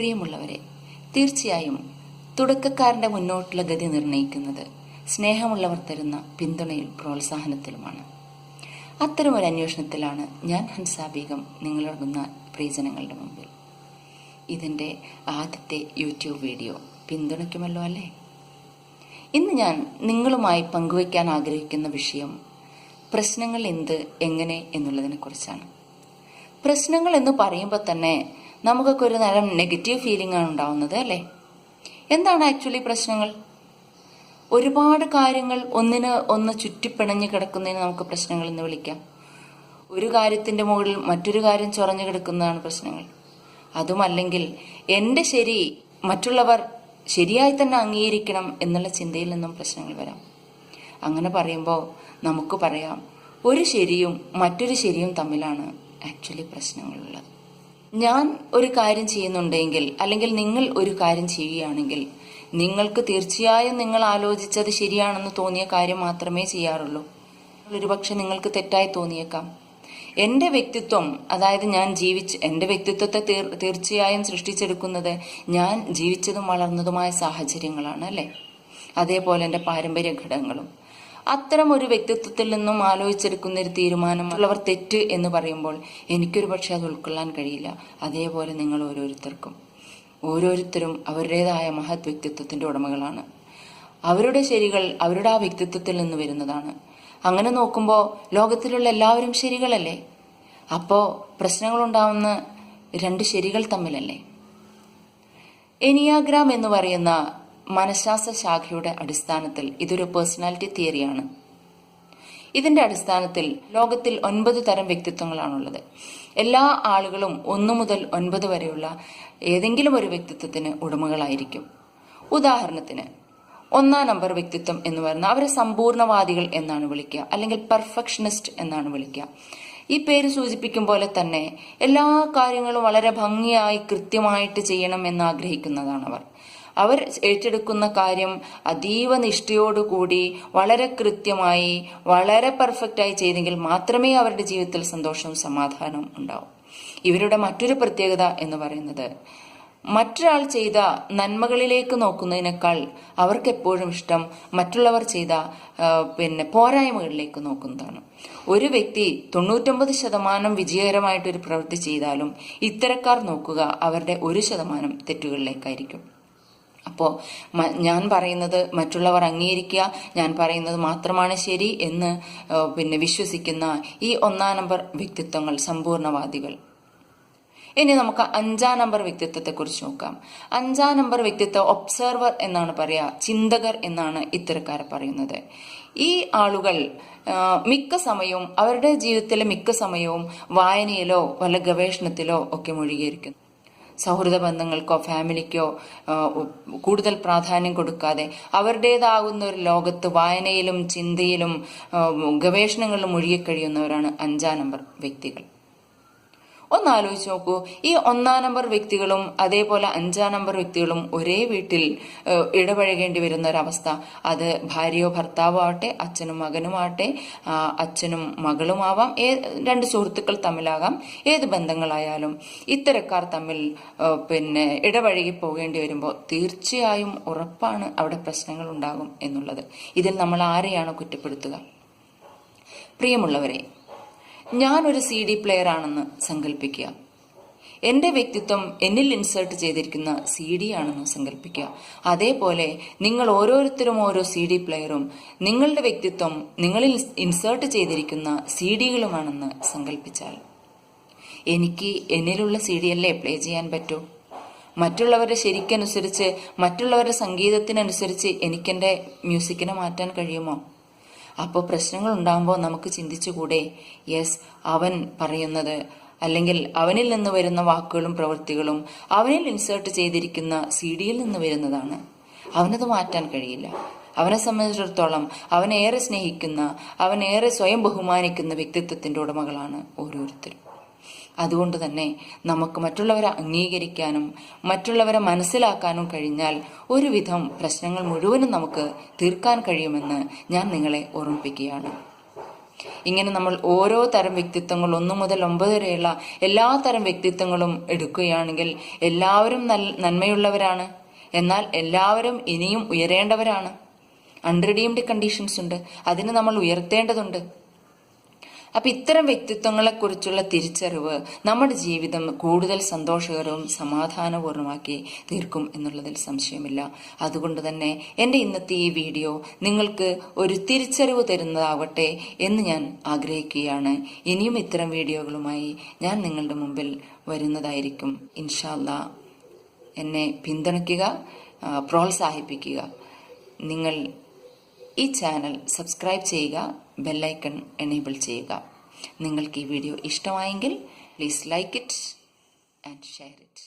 പ്രിയമുള്ളവരെ തീർച്ചയായും തുടക്കക്കാരന്റെ മുന്നോട്ടുള്ള ഗതി നിർണയിക്കുന്നത് സ്നേഹമുള്ളവർ തരുന്ന പിന്തുണയും പ്രോത്സാഹനത്തിലുമാണ്. അത്തരമൊരു അന്വേഷണത്തിലാണ് ഞാൻ ഹൻസാബീഗം നിങ്ങളൊടുങ്ങുന്ന പ്രിയജനങ്ങളുടെ മുമ്പിൽ. ഇതിന്റെ ആദ്യത്തെ യൂട്യൂബ് വീഡിയോ പിന്തുണയ്ക്കുമല്ലോ അല്ലേ? ഇന്ന് ഞാൻ നിങ്ങളുമായി പങ്കുവയ്ക്കാൻ ആഗ്രഹിക്കുന്ന വിഷയം പ്രശ്നങ്ങൾ എന്ത് എങ്ങനെ എന്നുള്ളതിനെ കുറിച്ചാണ് പ്രശ്നങ്ങൾ എന്ന് പറയുമ്പോൾ തന്നെ നമുക്കൊക്കെ ഒരു നേരം നെഗറ്റീവ് ഫീലിംഗ് ആണ് ഉണ്ടാവുന്നത് അല്ലേ? എന്താണ് ആക്ച്വലി പ്രശ്നങ്ങൾ? ഒരുപാട് കാര്യങ്ങൾ ഒന്നിന് ഒന്ന് ചുറ്റിപ്പിണഞ്ഞു കിടക്കുന്നതിന് നമുക്ക് പ്രശ്നങ്ങൾ എന്ന് വിളിക്കാം. ഒരു കാര്യത്തിന്റെ മുകളിൽ മറ്റൊരു കാര്യം ചൊറഞ്ഞു കിടക്കുന്നതാണ് പ്രശ്നങ്ങൾ. അതുമല്ലെങ്കിൽ എന്റെ ശരി മറ്റുള്ളവർ ശരിയായി തന്നെ അംഗീകരിക്കണം എന്നുള്ള ചിന്തയിൽ നിന്നും പ്രശ്നങ്ങൾ വരാം. അങ്ങനെ പറയുമ്പോൾ നമുക്ക് പറയാം ഒരു ശരിയും മറ്റൊരു ശരിയും തമ്മിലാണ് ആക്ച്വലി പ്രശ്നങ്ങളുള്ളത് ഞാൻ ഒരു കാര്യം ചെയ്യുന്നുണ്ടെങ്കിൽ അല്ലെങ്കിൽ നിങ്ങൾ ഒരു കാര്യം ചെയ്യുകയാണെങ്കിൽ നിങ്ങൾക്ക് തീർച്ചയായും നിങ്ങൾ ആലോചിച്ചത് ശരിയാണെന്ന് തോന്നിയ കാര്യം മാത്രമേ ചെയ്യാറുള്ളൂ. ഒരുപക്ഷെ നിങ്ങൾക്ക് തെറ്റായി തോന്നിയേക്കാം. എന്റെ വ്യക്തിത്വം അതായത് ഞാൻ ജീവിച്ച് എന്റെ വ്യക്തിത്വത്തെ തീർ- തീർച്ചയായും സൃഷ്ടിച്ചെടുക്കുന്നത് ഞാൻ ജീവിച്ചതും വളർന്നതുമായ സാഹചര്യങ്ങളാണ് അല്ലെ? അതേപോലെ എന്റെ പാരമ്പര്യ ഘടകങ്ങളും. അത്തരം ഒരു വ്യക്തിത്വത്തിൽ നിന്നും ആലോചിച്ചെടുക്കുന്ന ഒരു തീരുമാനം ഉള്ളവർ തെറ്റ് എന്ന് പറയുമ്പോൾ എനിക്കൊരു പക്ഷെ അത് ഉൾക്കൊള്ളാൻ കഴിയില്ല. അതേപോലെ നിങ്ങൾ ഓരോരുത്തർക്കും. ഓരോരുത്തരും അവരുടേതായ മഹത് വ്യക്തിത്വത്തിന്റെ ഉടമകളാണ്. അവരുടെ ശരികൾ അവരുടെ ആ വ്യക്തിത്വത്തിൽ നിന്ന് വരുന്നതാണ്. അങ്ങനെ നോക്കുമ്പോൾ ലോകത്തിലുള്ള എല്ലാവരും ശരികളല്ലേ? അപ്പോ പ്രശ്നങ്ങളുണ്ടാവുന്ന രണ്ട് ശരികൾ തമ്മിലല്ലേ? എനിയാഗ്രാം എന്ന് പറയുന്ന മനഃശാസ്ത്ര ശാഖയുടെ അടിസ്ഥാനത്തിൽ ഇതൊരു പേഴ്സണാലിറ്റി തിയറിയാണ്. ഇതിന്റെ അടിസ്ഥാനത്തിൽ ലോകത്തിൽ ഒൻപത് തരം വ്യക്തിത്വങ്ങളാണുള്ളത്. എല്ലാ ആളുകളും ഒന്നു മുതൽ ഒൻപത് വരെയുള്ള ഏതെങ്കിലും ഒരു വ്യക്തിത്വത്തിന് ഉടമകളായിരിക്കും. ഉദാഹരണത്തിന് ഒന്നാം നമ്പർ വ്യക്തിത്വം എന്ന് പറയുന്ന അവരെ സമ്പൂർണവാദികൾ എന്നാണ് വിളിക്കുക അല്ലെങ്കിൽ പെർഫെക്ഷനിസ്റ്റ് എന്നാണ് വിളിക്കുക. ഈ പേര് സൂചിപ്പിക്കും പോലെ തന്നെ എല്ലാ കാര്യങ്ങളും വളരെ ഭംഗിയായി കൃത്യമായിട്ട് ചെയ്യണം എന്ന് ആഗ്രഹിക്കുന്നതാണ് അവർ. അവർ ഏറ്റെടുക്കുന്ന കാര്യം അതീവ നിഷ്ഠയോടുകൂടി വളരെ കൃത്യമായി വളരെ പെർഫെക്റ്റായി ചെയ്തെങ്കിൽ മാത്രമേ അവരുടെ ജീവിതത്തിൽ സന്തോഷവും സമാധാനവും ഉണ്ടാവും. ഇവരുടെ മറ്റൊരു പ്രത്യേകത എന്ന് പറയുന്നത് മറ്റൊരാൾ ചെയ്ത നന്മകളിലേക്ക് നോക്കുന്നതിനേക്കാൾ അവർക്ക് എപ്പോഴും ഇഷ്ടം മറ്റുള്ളവർ ചെയ്ത പിന്നെ പോരായ്മകളിലേക്ക് നോക്കുന്നതാണ്. ഒരു വ്യക്തി തൊണ്ണൂറ്റൊമ്പത് ശതമാനം വിജയകരമായിട്ടൊരു പ്രവൃത്തി ചെയ്താലും ഇത്തരക്കാർ നോക്കുക അവരുടെ ഒരു ശതമാനം തെറ്റുകളിലേക്കായിരിക്കും. അപ്പോൾ ഞാൻ പറയുന്നത് മറ്റുള്ളവർ അംഗീകരിക്കുക ഞാൻ പറയുന്നത് മാത്രമാണ് ശരി എന്ന് പിന്നെ വിശ്വസിക്കുന്ന ഈ ഒന്നാം നമ്പർ വ്യക്തിത്വങ്ങൾ സമ്പൂർണവാദികൾ. ഇനി നമുക്ക് അഞ്ചാം നമ്പർ വ്യക്തിത്വത്തെ കുറിച്ച് നോക്കാം. അഞ്ചാം നമ്പർ വ്യക്തിത്വം ഒബ്സർവർ എന്നാണ് പറയുക ചിന്തകർ എന്നാണ് ഇത്തരക്കാരെ പറയുന്നത്. ഈ ആളുകൾ മിക്ക സമയവും അവരുടെ ജീവിതത്തിലെ മിക്ക സമയവും വായനയിലോ വല്ല ഗവേഷണത്തിലോ ഒക്കെ മുഴുകിയിരിക്കുന്നു. സൗഹൃദ ബന്ധങ്ങൾക്കോ ഫാമിലിക്കോ കൂടുതൽ പ്രാധാന്യം കൊടുക്കാതെ അവരുടേതാകുന്ന ഒരു ലോകത്ത് വായനയിലും ചിന്തയിലും ഗവേഷണങ്ങളിലും മുഴുകിക്കഴിയുന്നവരാണ് അഞ്ചാം നമ്പർ വ്യക്തികൾ. ഒന്ന് ആലോചിച്ച് നോക്കൂ. ഈ ഒന്നാം നമ്പർ വ്യക്തികളും അതേപോലെ അഞ്ചാം നമ്പർ വ്യക്തികളും ഒരേ വീട്ടിൽ ഇടപഴകേണ്ടി വരുന്ന ഒരവസ്ഥ അത് ഭാര്യയോ ഭർത്താവോ ആവട്ടെ അച്ഛനും മകനും ആവട്ടെ അച്ഛനും മകളുമാവാം ഏ രണ്ട് സുഹൃത്തുക്കൾ തമ്മിലാകാം ഏത് ബന്ധങ്ങളായാലും. ഇത്തരക്കാർ തമ്മിൽ പിന്നെ ഇടപഴകി പോകേണ്ടി വരുമ്പോൾ തീർച്ചയായും ഉറപ്പാണ് അവിടെ പ്രശ്നങ്ങൾ ഉണ്ടാകും എന്നുള്ളത്. ഇതിൽ നമ്മൾ ആരെയാണ് കുറ്റപ്പെടുത്തുക? പ്രിയമുള്ളവരെ ഞാനൊരു സി ഡി പ്ലെയർ ആണെന്ന് സങ്കല്പിക്കുക എന്റെ വ്യക്തിത്വം എന്നിൽ ഇൻസേർട്ട് ചെയ്തിരിക്കുന്ന സി ഡി ആണെന്ന് സങ്കല്പിക്കുക അതേപോലെ നിങ്ങൾ ഓരോരുത്തരും ഓരോ സി ഡി പ്ലെയറും നിങ്ങളുടെ വ്യക്തിത്വം നിങ്ങളിൽ ഇൻസേർട്ട് ചെയ്തിരിക്കുന്ന സി ഡികളുമാണെന്ന് സങ്കല്പിച്ചാൽ എനിക്ക് എന്നിലുള്ള സി ഡി അല്ലേ പ്ലേ ചെയ്യാൻ പറ്റൂ? മറ്റുള്ളവരുടെ ശരിക്കനുസരിച്ച് മറ്റുള്ളവരുടെ സംഗീതത്തിനനുസരിച്ച് എനിക്കെന്റെ മ്യൂസിക്കിനെ മാറ്റാൻ കഴിയുമോ? അപ്പോൾ പ്രശ്നങ്ങൾ ഉണ്ടാകുമ്പോൾ നമുക്ക് ചിന്തിച്ചുകൂടെ? യെസ് അവൻ പറയുന്നത്. അല്ലെങ്കിൽ അവനിൽ നിന്ന് വരുന്ന വാക്കുകളും പ്രവൃത്തികളും അവനിൽ ഇൻസേർട്ട് ചെയ്തിരിക്കുന്ന സി ഡിയിൽ നിന്ന് വരുന്നതാണ്. അവനത് മാറ്റാൻ കഴിയില്ല. അവനെ സംബന്ധിച്ചിടത്തോളം അവനെ ഏറെ സ്നേഹിക്കുന്ന അവനേറെ സ്വയം ബഹുമാനിക്കുന്ന വ്യക്തിത്വത്തിന്റെ ഉടമകളാണ് ഓരോരുത്തരും. അതുകൊണ്ട് തന്നെ നമുക്ക് മറ്റുള്ളവരെ അംഗീകരിക്കാനും മറ്റുള്ളവരെ മനസ്സിലാക്കാനും കഴിഞ്ഞാൽ ഒരുവിധം പ്രശ്നങ്ങൾ മുഴുവനും നമുക്ക് തീർക്കാൻ കഴിയുമെന്ന് ഞാൻ നിങ്ങളെ ഓർമ്മിപ്പിക്കുകയാണ്. ഇങ്ങനെ നമ്മൾ ഓരോ തരം വ്യക്തിത്വങ്ങൾ ഒന്നു മുതൽ ഒമ്പത് വരെയുള്ള എല്ലാ തരം വ്യക്തിത്വങ്ങളും എടുക്കുകയാണെങ്കിൽ എല്ലാവരും നന്മയുള്ളവരാണ്. എന്നാൽ എല്ലാവരും ഇനിയും ഉയരേണ്ടവരാണ്. അൺറിഡീംഡ് കണ്ടീഷൻസ് ഉണ്ട്. അതിന് നമ്മൾ ഉയർത്തേണ്ടതുണ്ട്. അപ്പൊ ഇത്തരം വ്യക്തിത്വങ്ങളെക്കുറിച്ചുള്ള തിരിച്ചറിവ് നമ്മുടെ ജീവിതം കൂടുതൽ സന്തോഷകരവും സമാധാനപൂർണമാക്കി തീർക്കും എന്നുള്ളതിൽ സംശയമില്ല. അതുകൊണ്ട് തന്നെ എന്റെ ഇന്നത്തെ ഈ വീഡിയോ നിങ്ങൾക്ക് ഒരു തിരിച്ചറിവ് തരുന്നതാവട്ടെ എന്ന് ഞാൻ ആഗ്രഹിക്കുകയാണ്. ഇനിയും ഇത്തരം വീഡിയോകളുമായി ഞാൻ നിങ്ങളുടെ മുമ്പിൽ വരുന്നതായിരിക്കും. ഇൻഷാല്ല എന്നെ പിന്തുണയ്ക്കുക പ്രോത്സാഹിപ്പിക്കുക. നിങ്ങൾ ഈ ചാനൽ സബ്സ്ക്രൈബ് ചെയ്യുക ബെല്ലൈക്കൺ എനേബിൾ ചെയ്യുക. നിങ്ങൾക്ക് ഈ വീഡിയോ ഇഷ്ടമായെങ്കിൽ please like it and share it